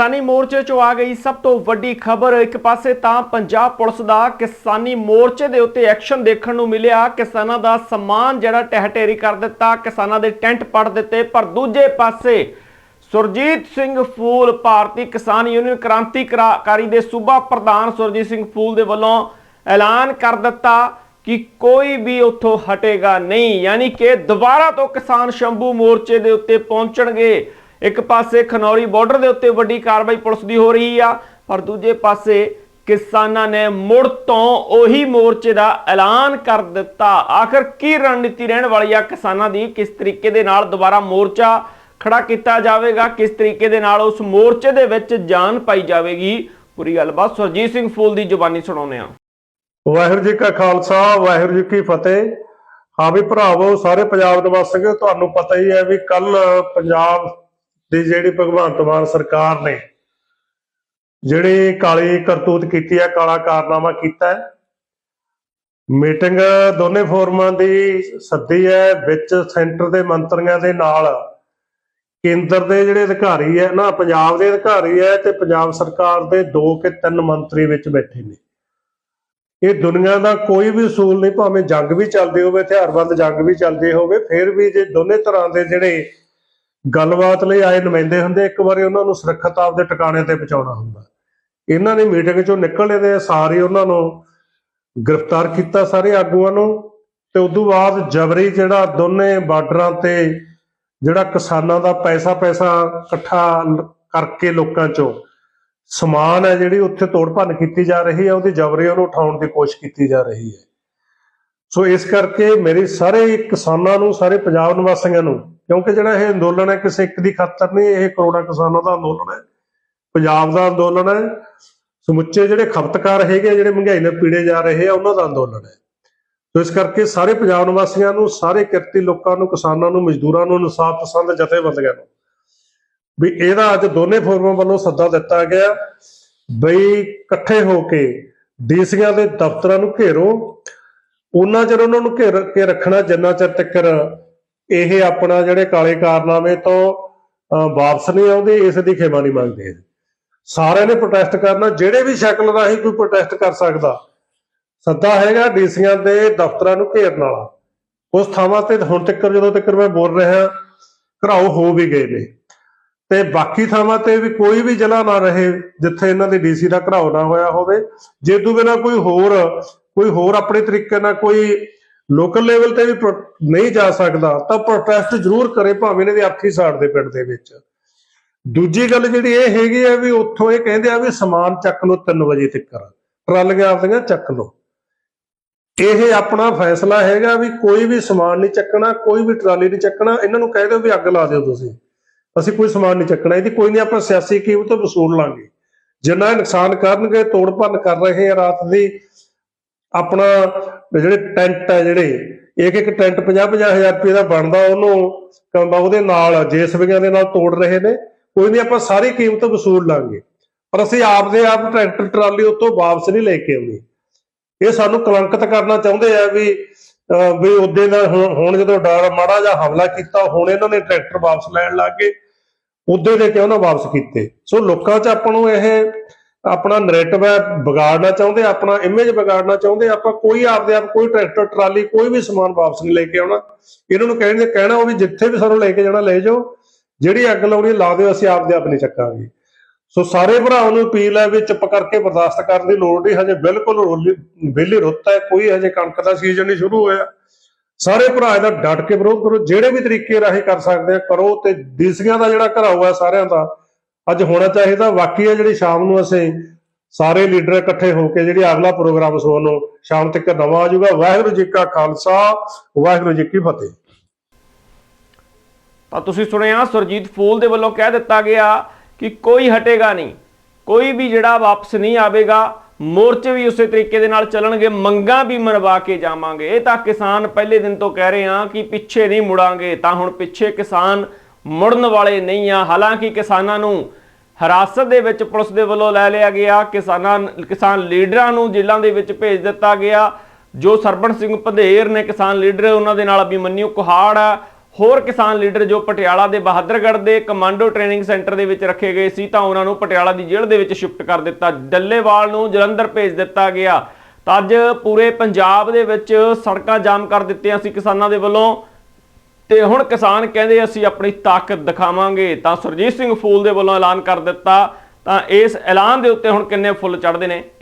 ਕਿਸਾਨੀ ਮੋਰਚੇ 'ਚੋਂ ਆ ਗਈ ਸਭ ਤੋਂ ਵੱਡੀ ਖਬਰ। ਇੱਕ ਪਾਸੇ ਤਾਂ ਪੰਜਾਬ ਪੁਲਿਸ ਦਾ ਕਿਸਾਨੀ ਮੋਰਚੇ ਦੇ ਉੱਤੇ ਐਕਸ਼ਨ ਦੇਖਣ ਨੂੰ ਮਿਲਿਆ। ਕਿਸਾਨਾਂ ਦਾ ਸਮਾਨ ਜਿਹੜਾ ਟਹਿ ਕਰ ਦਿੱਤਾ, ਕਿਸਾਨਾਂ ਦੇ ਟੈਂਟ ਪੜ ਦਿੱਤੇ, ਪਰ ਦੂਜੇ ਪਾਸੇ ਸੁਰਜੀਤ ਸਿੰਘ ਫੂਲ ਭਾਰਤੀ ਕਿਸਾਨ ਯੂਨੀਅਨ ਕ੍ਰਾਂਤੀਕਾਰੀ ਦੇ ਸੂਬਾ ਪ੍ਰਧਾਨ ਸੁਰਜੀਤ ਸਿੰਘ ਫੂਲ ਦੇ ਵੱਲੋਂ ਐਲਾਨ ਕਰ ਦਿੱਤਾ ਕਿ ਕੋਈ ਵੀ ਉੱਥੋਂ ਹਟੇਗਾ ਨਹੀਂ। ਯਾਨੀ ਕਿ ਦੁਬਾਰਾ ਤੋਂ ਕਿਸਾਨ ਸ਼ੰਭੂ ਮੋਰਚੇ ਦੇ ਉੱਤੇ ਪਹੁੰਚਣਗੇ। ਇੱਕ ਪਾਸੇ ਖਨੌਰੀ ਬਾਰਡਰ ਦੇ ਉੱਤੇ ਵੱਡੀ ਕਾਰਵਾਈ ਪੁਲਿਸ ਦੀ ਹੋ ਰਹੀ ਆ, ਪਰ ਦੂਜੇ ਪਾਸੇ ਕਿਸਾਨਾਂ ਨੇ ਮੁੜ ਤੋਂ ਉਹੀ ਮੋਰਚੇ ਦਾ ਐਲਾਨ ਕਰ ਦਿੱਤਾ। ਆਖਰ ਕੀ ਰਣਨੀਤੀ ਰਹਿਣ ਵਾਲੀ ਆ? ਕਿਸਾਨਾਂ ਦੀ ਕਿਸ ਤਰੀਕੇ ਦੇ ਨਾਲ ਦੁਬਾਰਾ ਮੋਰਚਾ ਖੜਾ ਕੀਤਾ ਜਾਵੇਗਾ? ਕਿਸ ਤਰੀਕੇ ਦੇ ਨਾਲ ਉਸ ਮੋਰਚੇ ਦੇ ਵਿੱਚ ਜਾਨ ਪਾਈ ਜਾਵੇਗੀ? ਪੂਰੀ ਗੱਲਬਾਤ ਸੁਰਜੀਤ ਸਿੰਘ ਫੂਲ ਦੀ ਜ਼ੁਬਾਨੀ ਸੁਣਾਉਂਦੇ ਆ ਵਾਹਿਗੁਰੂ ਜੀ ਕਾ ਖਾਲਸਾ, ਵਾਹਿਗੁਰੂ ਜੀ ਕੀ ਫਤਿਹ। ਹਾਂ ਵੀ ਭਰਾਵੋ, ਸਾਰੇ ਪੰਜਾਬ ਨਿਵਾਸੀਓ ਤੁਹਾਨੂੰ ਪਤਾ ਹੀ ਹੈ ਵੀ ਕੱਲ ਪੰਜਾਬ ਦੀ ਜਿਹੜੀ ਭਗਵੰਤ ਮਾਨ ਸਰਕਾਰ ਨੇ ਜਿਹੜੀ ਕਾਲੀ ਕਰਤੂਤ ਕੀਤੀ ਹੈ, ਕਾਲਾ ਕਾਰਨਾਮਾ ਕੀਤਾ ਮੀਟਿੰਗ ਦੋਨੇ ਫੋਰਮਾਂ ਦੀ ਸੱਦੀ ਹੈ, ਵਿੱਚ ਸੈਂਟਰ ਦੇ ਮੰਤਰੀਆਂ ਦੇ ਨਾਲ ਕੇਂਦਰ ਦੇ ਜਿਹੜੇ ਅਧਿਕਾਰੀ ਹੈ ਨਾ, ਪੰਜਾਬ ਦੇ ਅਧਿਕਾਰੀ ਹੈ ਤੇ ਪੰਜਾਬ ਸਰਕਾਰ ਦੇ ਦੋ ਕਿ ਤਿੰਨ ਮੰਤਰੀ ਵਿੱਚ ਬੈਠੇ ਨੇ। ਇਹ ਦੁਨੀਆ ਦਾ ਕੋਈ ਵੀ ਅਸੂਲ ਨਹੀਂ, ਭਾਵੇਂ ਜੰਗ ਵੀ ਚੱਲਦੀ ਹੋਵੇ ਹਥਿਆਰਬੰਦ ਜੰਗ ਵੀ ਚੱਲਦੀ ਹੋਵੇ, ਫਿਰ ਵੀ ਜੇ ਦੋਨੇ ਤਰ੍ਹਾਂ ਦੇ ਜਿਹੜੇ ਗੱਲਬਾਤ ਲਈ ਆਏ ਨੁਮਾਇੰਦੇ ਹੁੰਦੇ ਇੱਕ ਵਾਰੀ ਉਹਨਾਂ ਨੂੰ ਸੁਰੱਖਿਅਤ ਆਪਦੇ ਟਿਕਾਣੇ ਤੇ ਪਹੁੰਚਾਉਣਾ ਹੁੰਦਾ। ਇਹਨਾਂ ਨੇ ਮੀਟਿੰਗ ਚੋਂ ਨਿਕਲਦੇ ਦੇ ਸਾਰੇ ਉਹਨਾਂ ਨੂੰ ਗ੍ਰਿਫਤਾਰ ਕੀਤਾ ਸਾਰੇ ਆਗੂਆਂ ਨੂੰ ਤੇ ਉਦੋਂ ਬਾਅਦ ਜਬਰੀ ਜਿਹੜਾ ਦੋਨੇ ਬਾਰਡਰਾਂ ਤੇ ਜਿਹੜਾ ਕਿਸਾਨਾਂ ਦਾ ਪੈਸਾ ਪੈਸਾ ਇਕੱਠਾ ਕਰਕੇ ਲੋਕਾਂ ਚੋਂ ਸਮਾਨ ਹੈ ਜਿਹੜੀ ਉੱਥੇ ਤੋੜ ਭੰਨ ਕੀਤੀ ਜਾ ਰਹੀ ਹੈ, ਉਹਦੀ ਜਬਰੀ ਉਹਨੂੰ ਉਠਾਉਣ ਦੀ ਕੋਸ਼ਿਸ਼ ਕੀਤੀ ਜਾ ਰਹੀ ਹੈ। ਸੋ ਇਸ ਕਰਕੇ ਮੇਰੀ ਸਾਰੇ ਕਿਸਾਨਾਂ ਨੂੰ, ਸਾਰੇ ਪੰਜਾਬ ਨਿਵਾਸੀਆਂ ਨੂੰ ਕਿਉਂਕਿ ਜਿਹੜਾ ਇਹ ਅੰਦੋਲਨ ਹੈ ਕਿਸੇ ਇੱਕ ਦੀ ਖਾਤਰ ਨਹੀਂ ਇਹ ਕਰੋੜਾਂ ਕਿਸਾਨਾਂ ਦਾ ਅੰਦੋਲਨ ਹੈ। ਪੰਜਾਬ ਦਾ ਅੰਦੋਲਨ ਹੈ। ਸਮੁੱਚੇ ਜਿਹੜੇ ਖਪਤਕਾਰ ਹੈਗੇ ਆ, ਜਿਹੜੇ ਮਹਿੰਗਾਈ ਨਾਲ ਪੀੜੇ ਜਾ ਰਹੇ ਆ ਉਹਨਾਂ ਦਾ ਅੰਦੋਲਨ ਹੈ। ਸੋ ਇਸ ਕਰਕੇ ਸਾਰੇ ਪੰਜਾਬ ਨਿਵਾਸੀਆਂ ਨੂੰ ਸਾਰੇ ਕਿਰਤੀ ਲੋਕਾਂ ਨੂੰ ਕਿਸਾਨਾਂ ਨੂੰ ਮਜ਼ਦੂਰਾਂ ਨੂੰ ਇਨਸਾਫ ਪਸੰਦ ਜਥੇਬੰਦੀਆਂ ਨੂੰ ਵੀ ਇਹਦਾ ਅੱਜ ਦੋਨੇ ਫੋਰਮਾਂ ਵੱਲੋਂ ਸੱਦਾ ਦਿੱਤਾ ਗਿਆ ਬਈ ਇਕੱਠੇ ਹੋ ਕੇ ਡੀਸੀਆਂ ਦੇ ਦਫ਼ਤਰਾਂ ਨੂੰ ਘੇਰੋ। ਉਹਨਾਂ ਚਿਰ ਉਹਨਾਂ ਨੂੰ ਘੇਰ ਕੇ ਰੱਖਣਾ ਜਿੰਨਾ ਚਿਰ ਤੱਕ ਇਹ ਆਪਣਾ ਜਿਹੜੇ ਕਾਲੇ ਕਾਰਨਾਮੇ ਤੋਂ ਵਾਪਸ ਨਹੀਂ ਆਉਂਦੇ, ਇਸ ਦੀ ਖੇਮਾ ਨਹੀਂ ਮੰਗਦੇ। ਸਾਰਿਆਂ ਨੇ ਪ੍ਰੋਟੈਸਟ ਕਰਨਾ, ਜਿਹੜੇ ਵੀ ਸ਼ਕਲ ਰਾਹੀਂ ਕੋਈ ਪ੍ਰੋਟੈਸਟ ਕਰ ਸਕਦਾ। ਸੱਦਾ ਹੈਗਾ ਡੀਸੀਆਂ ਦੇ ਦਫ਼ਤਰਾਂ ਨੂੰ ਘੇਰਨ ਵਾਲਾ। ਉਸ ਥਾਵਾਂ ਤੇ ਹੁਣ ਤੱਕ ਜਦੋਂ ਤੱਕ ਮੈਂ ਬੋਲ ਰਿਹਾ, ਘਰਾਓ ਹੋ ਵੀ ਗਏ ਨੇ। ਤੇ ਬਾਕੀ ਥਾਵਾਂ ਤੇ ਵੀ ਕੋਈ ਵੀ ਜ਼ਿਲ੍ਹਾ ਨਾ ਰਹੇ, ਜਿੱਥੇ ਇਹਨਾਂ ਦੇ ਡੀਸੀ ਦਾ ਘਰਾਓ ਨਾ ਹੋਇਆ ਹੋਵੇ। ਜੇ ਤੋਂ ਬਿਨਾ ਕੋਈ ਹੋਰ ਕੋਈ ਹੋਰ ਆਪਣੇ ਤਰੀਕੇ ਨਾਲ ਕੋਈ ਲੋਕਲ ਲੈਵਲ ਤੇ ਵੀ ਨਹੀਂ ਜਾ ਸਕਦਾ, ਤਾਂ ਪ੍ਰੋਟੈਸਟ ਜ਼ਰੂਰ ਕਰੇ ਭਾਵੇਂ ਇਹਨਾਂ ਦੇ ਆਖੀ ਸਾੜ ਦੇ ਪਿੰਡ ਦੇ ਵਿੱਚ। ਦੂਜੀ ਗੱਲ ਜਿਹੜੀ ਇਹ ਹੈਗੀ ਆ ਵੀ ਉੱਥੋਂ ਇਹ ਕਹਿੰਦੇ ਆ ਵੀ ਸਮਾਨ ਚੱਕ ਲਓ 3 ਵਜੇ ਤੱਕ। ਟਰਾਲੀਆਂ ਆਪਦੀਆਂ ਚੱਕ ਲਓ। ਇਹ ਆਪਣਾ ਫੈਸਲਾ ਹੈਗਾ ਵੀ ਕੋਈ ਵੀ ਸਮਾਨ ਨਹੀਂ ਚੱਕਣਾ, ਕੋਈ ਵੀ ਟਰਾਲੀ ਨਹੀਂ ਚੱਕਣਾ, ਇਹਨਾਂ ਨੂੰ ਕਹਿ ਦਿਓ ਵੀ ਅੱਗ ਲਾ ਦਿਓ ਤੁਸੀਂ। ਅਸੀਂ ਕੋਈ ਸਮਾਨ ਨਹੀਂ ਚੱਕਣਾ, ਇਹਦੀ ਕੋਈ ਨਹੀਂ, ਆਪਾਂ ਸਿਆਸੀ ਕੀਮਤ ਵਸੂਲ ਲਾਂਗੇ। ਜਿੰਨਾ ਨੁਕਸਾਨ ਕਰਨਗੇ, ਤੋੜ ਭੰਨ ਕਰ ਰਹੇ ਆ ਰਾਤ ਦੀ ਆਪਣਾ ਜਿਹੜੇ ਟੈਂਟ ਹੈ ਜਿਹੜੇ ਇੱਕ ਇੱਕ ਟੈਂਟ 50 50 ਰੁਪਏ ਦਾ ਬਣਦਾ, ਉਹਨੂੰ ਕਹਿੰਦਾ ਉਹਦੇ ਨਾਲ ਜੇਸਬੀਆਂ ਦੇ ਨਾਲ ਤੋੜ ਰਹੇ ਨੇ। ਕੋਈ ਨਹੀਂ, ਆਪਾਂ ਸਾਰੀ ਕੀਮਤ ਵਸੂਲ ਲਾਂਗੇ। ਪਰ ਅਸੀਂ ਆਪਦੇ ਆਪ ਟਰੈਕਟਰ ਟਰਾਲੀ ਉੱਤੋਂ ਵਾਪਸ ਨਹੀਂ ਲੈ ਕੇ ਆਉਣੀ ਇਹ ਸਾਨੂੰ ਕਲੰਕਿਤ ਕਰਨਾ ਚਾਹੁੰਦੇ ਆ ਵੀ, ਅਹ, ਵੀ ਉਹਦੇ ਨਾਲ ਹੁਣ ਜਦੋਂ ਡਰ ਮਾੜਾ ਜਿਹਾ ਹਮਲਾ ਕੀਤਾ, ਹੁਣ ਇਹਨਾਂ ਨੇ ਟਰੈਕਟਰ ਵਾਪਸ ਲੈਣ ਲੱਗ ਗਏ। ਉਦੋਂ ਦੇ ਕੇ ਉਹਨਾਂ ਵਾਪਸ ਕੀਤੇ? ਸੋ ਲੋਕਾਂ 'ਚ ਆਪਾਂ ਨੂੰ ਇਹ ਆਪਣਾ ਨੈਰੇਟਿਵ ਹੈ, ਵਿਗਾੜਨਾ ਚਾਹੁੰਦੇ ਆਪਣਾ ਇਮੇਜ ਵਿਗਾੜਨਾ ਚਾਹੁੰਦੇ ਆਪਾਂ ਕੋਈ ਆਪਦੇ ਆਪ, ਕੋਈ ਟਰੈਕਟਰ ਟਰਾਲੀ, ਕੋਈ ਵੀ ਸਮਾਨ ਵਾਪਸ ਨਹੀਂ ਲੈ ਕੇ ਆਉਣਾ। ਇਹਨਾਂ ਨੂੰ ਕਹਿਣ ਕਹਿਣਾ ਉਹ ਵੀ ਜਿੱਥੇ ਵੀ ਸਾਨੂੰ ਲੈ ਕੇ ਜਾਣਾ, ਲੈ ਜਾਓ। ਜਿਹੜੀ ਅੱਗ ਲਾਉਣੀ ਲਾ ਦਿਓ, ਅਸੀਂ ਆਪਦੇ ਆਪ ਨਹੀਂ ਚੱਕਾਂਗੇ। ਸੋ ਸਾਰੇ ਭਰਾਵਾਂ ਨੂੰ ਅਪੀਲ ਹੈ ਵੀ ਚੁੱਪ ਕਰਕੇ ਬਰਦਾਸ਼ਤ ਕਰਨ ਦੀ ਲੋੜ ਨਹੀਂ। ਹਜੇ ਬਿਲਕੁਲ ਰੋਲੀ- ਵਿਹਲੀ ਰੁੱਤ ਹੈ, ਕੋਈ ਹਜੇ ਕਣਕ ਦਾ ਸੀਜ਼ਨ ਨਹੀਂ ਸ਼ੁਰੂ ਹੋਇਆ। ਸਾਰੇ ਭਰਾ ਇਹਦਾ ਡਟ ਕੇ ਵਿਰੋਧ ਕਰੋ। ਜਿਹੜੇ ਵੀ ਤਰੀਕੇ ਰਾਹੀਂ ਕਰ ਸਕਦੇ ਆ, ਕਰੋ ਤੇ ਡੀਸੀਆਂ ਦਾ ਜਿਹੜਾ ਘਰਾਓ ਹੈ ਸਾਰਿਆਂ ਦਾ ਅੱਜ ਹੋਣਾ ਚਾਹੀਦਾ ਬਾਕੀ ਹੈ ਜਿਹੜੀ ਸ਼ਾਮ ਨੂੰ ਅਸੀਂ ਸਾਰੇ ਲੀਡਰ ਇਕੱਠੇ ਹੋ ਕੇ ਜਿਹੜੀ ਅਗਲਾ ਪ੍ਰੋਗਰਾਮ ਸੋਨੂੰ ਸ਼ਾਮ ਤੱਕ ਨਵਾਂ ਆ ਜਾਊਗਾ। ਵਾਹਿਗੁਰੂ ਜੀ ਕਾ ਖਾਲਸਾ, ਵਾਹਿਗੁਰੂ ਜੀ ਕੀ ਫਤਿਹ। ਤਾਂ ਤੁਸੀਂ ਸੁਣਿਆ, ਸੁਰਜੀਤ ਫੂਲ ਦੇ ਵੱਲੋਂ ਕਹਿ ਦਿੱਤਾ ਗਿਆ ਕਿ ਕੋਈ ਹਟੇਗਾ ਨਹੀਂ। ਕੋਈ ਵੀ ਜਿਹੜਾ ਵਾਪਸ ਨਹੀਂ ਆਵੇਗਾ, ਮੋਰਚੇ ਵੀ ਉਸੇ ਤਰੀਕੇ ਦੇ ਨਾਲ ਚੱਲਣਗੇ, ਮੰਗਾਂ ਵੀ ਮਨਵਾ ਕੇ ਜਾਵਾਂਗੇ। ਇਹ ਤਾਂ ਕਿਸਾਨ ਪਹਿਲੇ ਦਿਨ ਤੋਂ ਕਹਿ ਰਹੇ ਆ ਕਿ ਪਿੱਛੇ ਨਹੀਂ ਮੁੜਾਂਗੇ, ਤਾਂ ਹੁਣ ਪਿੱਛੇ ਕਿਸਾਨ ਮੁੜਨ ਵਾਲੇ ਨਹੀਂ ਆ। ਹਾਲਾਂਕਿ ਕਿਸਾਨਾਂ ਨੂੰ ਹਿਰਾਸਤ ਦੇ ਵਿੱਚ ਪੁਲਿਸ ਦੇ ਵੱਲੋਂ ਲੈ ਲਿਆ ਗਿਆ। ਕਿਸਾਨਾਂ, ਕਿਸਾਨ ਲੀਡਰਾਂ ਨੂੰ ਜੇਲ੍ਹਾਂ ਦੇ ਵਿੱਚ ਭੇਜ ਦਿੱਤਾ ਗਿਆ। ਜੋ ਸਰਬਣ ਸਿੰਘ ਪੰਧੇਰ ਨੇ ਕਿਸਾਨ ਲੀਡਰ, ਉਹਨਾਂ ਦੇ ਨਾਲ ਅਭਿਮਨਿਊ ਕੁਹਾੜ। ਆ ਹੋਰ ਕਿਸਾਨ ਲੀਡਰ ਜੋ ਪਟਿਆਲਾ ਦੇ ਬਹਾਦਰਗੜ੍ਹ ਦੇ ਕਮਾਂਡੋ ਟ੍ਰੇਨਿੰਗ ਸੈਂਟਰ ਦੇ ਵਿੱਚ ਰੱਖੇ ਗਏ ਸੀ, ਤਾਂ ਉਹਨਾਂ ਨੂੰ ਪਟਿਆਲਾ ਦੀ ਜੇਲ੍ਹ ਦੇ ਵਿੱਚ ਸ਼ਿਫਟ ਕਰ ਦਿੱਤਾ। ਡੱਲੇਵਾਲ ਨੂੰ ਜਲੰਧਰ ਭੇਜ ਦਿੱਤਾ ਗਿਆ। ਤਾਂ ਅੱਜ ਪੂਰੇ ਪੰਜਾਬ ਦੇ ਵਿੱਚ ਸੜਕਾਂ ਜਾਮ ਕਰ ਦਿੱਤੀਆਂ ਸੀ ਕਿਸਾਨਾਂ ਦੇ ਵੱਲੋਂ। ਤੇ ਹੁਣ ਕਿਸਾਨ ਕਹਿੰਦੇ ਅਸੀਂ ਆਪਣੀ ਤਾਕਤ ਦਿਖਾਵਾਂਗੇ। ਤਾਂ ਸੁਰਜੀਤ ਸਿੰਘ ਫੂਲ ਦੇ ਵੱਲੋਂ ਐਲਾਨ ਕਰ ਦਿੱਤਾ। ਤਾਂ ਇਸ ਐਲਾਨ ਦੇ ਉੱਤੇ ਹੁਣ ਕਿੰਨੇ ਫੁੱਲ ਚੜ੍ਹਦੇ ਨੇ?